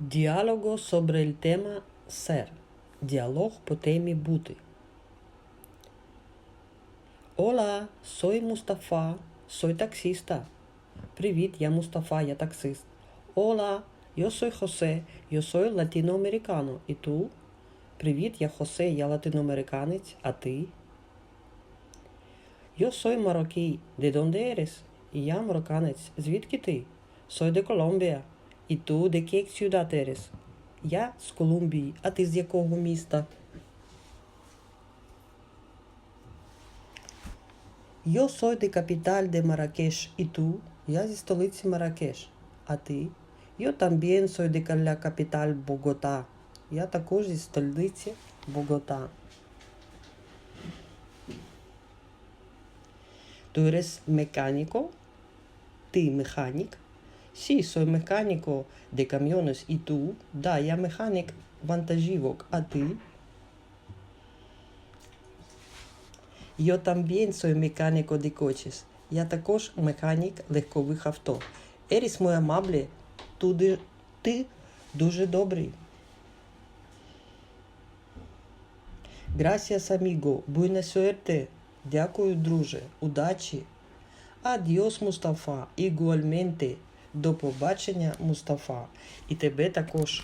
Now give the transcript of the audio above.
Діалого sobre el tema ser. Діалог по темі бути. Hola, soy Mustafa, soy taxista. Привіт, я Мустафа, я таксист. Hola, yo soy José, yo soy latinoamericano. І ту? Привіт, я Хосе, я латиноамериканець, а ти? Yo soy marroquí, ¿de dónde eres? І я марокканець. Звідки ти? Soy de Colombia. І ту, de qué ciudad eres? Я з Колумбії, а ти з якого міста? Yo soy de capital de Marrakech. І ту? Я зі столиці Маракеш. А ти? Yo también soy de la capital Богота. Я також зі столиці Богота. Tú eres mecánico? Ти механік? Sí, soy mecánico de camiones. І ту? Да, я механік вантажівок. А ти? Yo también soy mecánico de coches. Я також механік легкових авто. Eres muy amable. Туди, ти дуже добрий. Gracias, amigo. Buena suerte. Дякую, друже. Удачі. Адіос, Мустафа. Igualmente. До побачення, Мустафа. І тебе також.